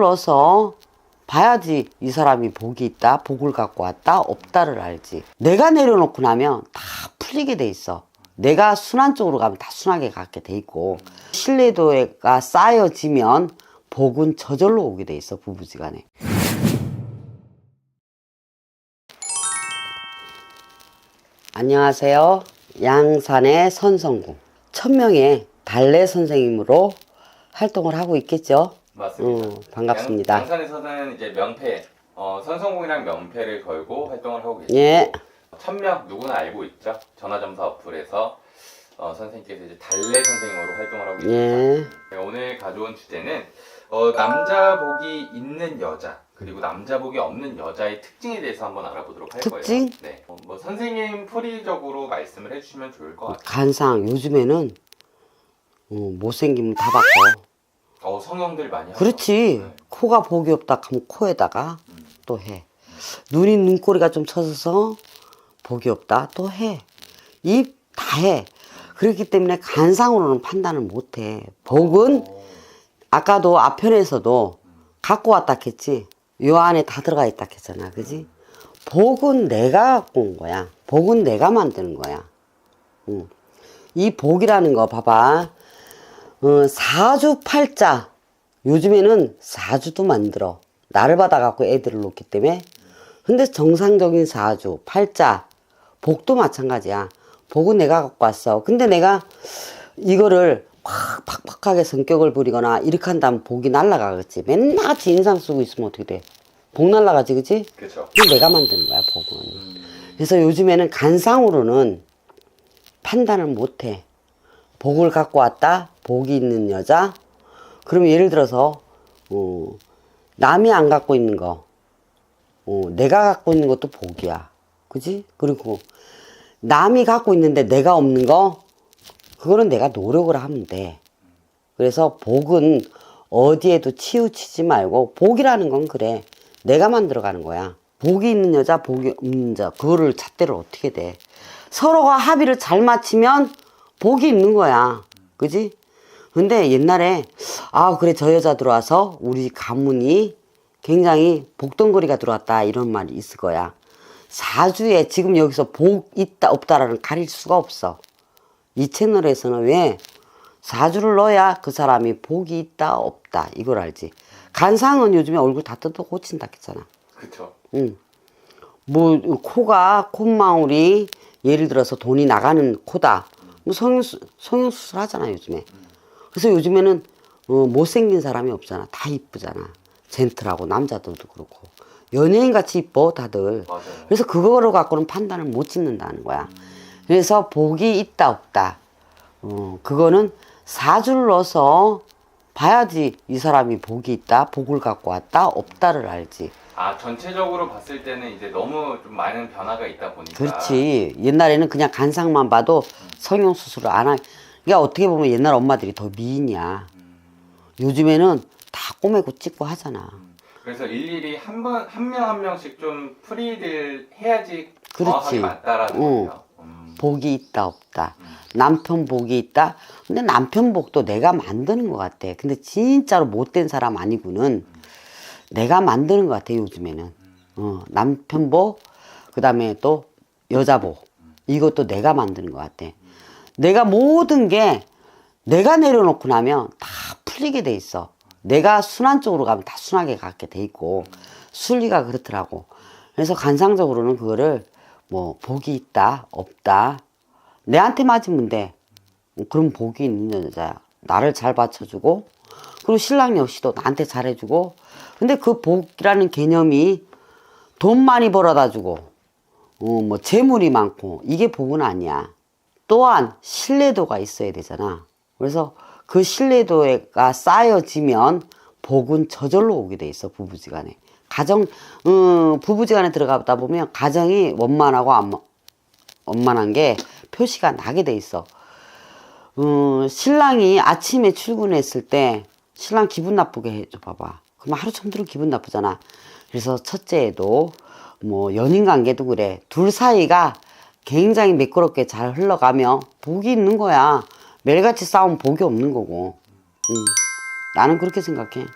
넣어서 봐야지 이 사람이 복이 있다, 복을 갖고 왔다, 없다를 알지. 내가 내려놓고 나면 다 풀리게 돼 있어. 내가 순한 쪽으로 가면 다 순하게 갖게 돼 있고 신뢰도가 쌓여지면 복은 저절로 오게 돼 있어 부부지간에. 안녕하세요. 양산의 선성궁 천명의 발레 선생님으로 활동을 하고 있겠죠. 맞습니다. 음, 반갑습니다. 양, 양산에서는 이제 명패, 어, 선성공이랑 명패를 걸고 활동을 하고 계시고 예. 천명 누구나 알고 있죠. 전화점사 어플에서 어, 선생님께서 이제 달래 선생님으로 활동을 하고. 예. 네, 오늘 가져온 주제는 어, 남자복이 있는 여자 그리고 남자복이 없는 여자의 특징에 대해서 한번 알아보도록 할 특징? 거예요. 네. 어, 뭐 선생님 풀이적으로 말씀을 해주시면 좋을 것 같아요. 간상 요즘에는 어, 못생기면 다 바꿔. 어, 성형들 많이 하죠. 그렇지. 네. 코가 복이 없다 하면 코에다가 또 해. 눈이 눈꼬리가 좀 쳐서 복이 없다 또 해. 입 다 해. 그렇기 때문에 간상으로는 판단을 못 해. 복은 어, 아까도 앞편에서도 갖고 왔다 했지. 요 안에 다 들어가 있다 했잖아. 그지? 복은 내가 갖고 온 거야. 복은 내가 만드는 거야. 응. 이 복이라는 거 봐봐. 어, 사주 팔자. 요즘에는 사주도 만들어. 나를 받아갖고 애들을 놓기 때문에. 근데 정상적인 사주, 팔자, 복도 마찬가지야. 복은 내가 갖고 왔어. 근데 내가 이거를 팍 팍팍하게 성격을 부리거나 이렇게 한다면 복이 날라가겠지. 맨날 같이 인상 쓰고 있으면 어떻게 돼? 복 날라가지? 그렇죠. 이거 내가 만드는 거야, 복은. 그래서 요즘에는 간상으로는 판단을 못 해. 복을 갖고 왔다, 복이 있는 여자. 그러면 예를 들어서, 어, 남이 안 갖고 있는 거, 어, 내가 갖고 있는 것도 복이야. 그지? 그리고 남이 갖고 있는데 내가 없는 거, 그거는 내가 노력을 하면 돼. 그래서 복은 어디에도 치우치지 말고, 복이라는 건 그래. 내가 만들어가는 거야. 복이 있는 여자, 복이 없는 여자, 그거를 잣대를 어떻게 돼. 서로가 합의를 잘 맞추면 복이 있는 거야. 그지? 근데 옛날에, 아, 그래, 저 여자 들어와서 우리 가문이 굉장히 복덩거리가 들어왔다. 이런 말이 있을 거야. 사주에 지금 여기서 복 있다, 없다라는 가릴 수가 없어. 이 채널에서는 왜 사주를 넣어야 그 사람이 복이 있다, 없다. 이걸 알지. 간상은 요즘에 얼굴 다 뜯어 고친다 했잖아. 그렇죠. 응. 뭐 코가 콧망울이 예를 들어서 돈이 나가는 코다. 뭐 성형 성형 수술 하잖아 요즘에. 그래서 요즘에는 어, 못생긴 사람이 없잖아. 다 이쁘잖아. 젠틀하고 남자들도 그렇고 연예인 같이 이뻐 다들. 맞아요. 그래서 그거로 갖고는 판단을 못 짓는다는 거야. 그래서 복이 있다 없다. 어, 그거는 사주를 넣어서 봐야지 이 사람이 복이 있다, 복을 갖고 왔다, 없다를 알지. 아 전체적으로 봤을 때는 이제 너무 좀 많은 변화가 있다 보니까 그렇지. 옛날에는 그냥 간상만 봐도 성형 수술을 안 하. 그러니까 어떻게 보면 옛날 엄마들이 더 미인이야. 요즘에는 다 꼬매고 찍고 하잖아. 그래서 일일이 한 번 한 명 한 명씩 좀 풀이를 해야지 그렇지. 정확하게 맞다라는 응. 거예요. 음. 복이 있다 없다. 남편 복이 있다. 근데 남편 복도 내가 만드는 것 같아. 근데 진짜로 못된 사람 아니고는 내가 만드는 것 같아 요즘에는. 어, 남편 복, 그 다음에 또 여자 복. 이것도 내가 만드는 것 같아. 내가 모든 게 내가 내려놓고 나면 다 풀리게 돼 있어. 내가 순한 쪽으로 가면 다 순하게 갖게 돼 있고 순리가 그렇더라고. 그래서 간상적으로는 그거를 뭐 복이 있다 없다 내한테 맞으면 돼. 그럼 복이 있는 여자야. 나를 잘 받쳐주고 그리고 신랑 역시도 나한테 잘해주고 근데 그 복이라는 개념이 돈 많이 벌어다 주고 어, 뭐 재물이 많고 이게 복은 아니야. 또한 신뢰도가 있어야 되잖아. 그래서 그 신뢰도가 쌓여지면 복은 저절로 오게 돼 있어 부부지간에. 가정 어, 부부지간에 들어가다 보면 가정이 원만하고 안 원만한 게 표시가 나게 돼 있어. 어, 신랑이 아침에 출근했을 때 신랑 기분 나쁘게 해줘 봐봐. 그럼 하루 종일 기분 나쁘잖아. 그래서 첫째에도 뭐 연인 관계도 그래. 둘 사이가 굉장히 매끄럽게 잘 흘러가며 복이 있는 거야. 매일같이 싸우면 복이 없는 거고. 음, 나는 그렇게 생각해.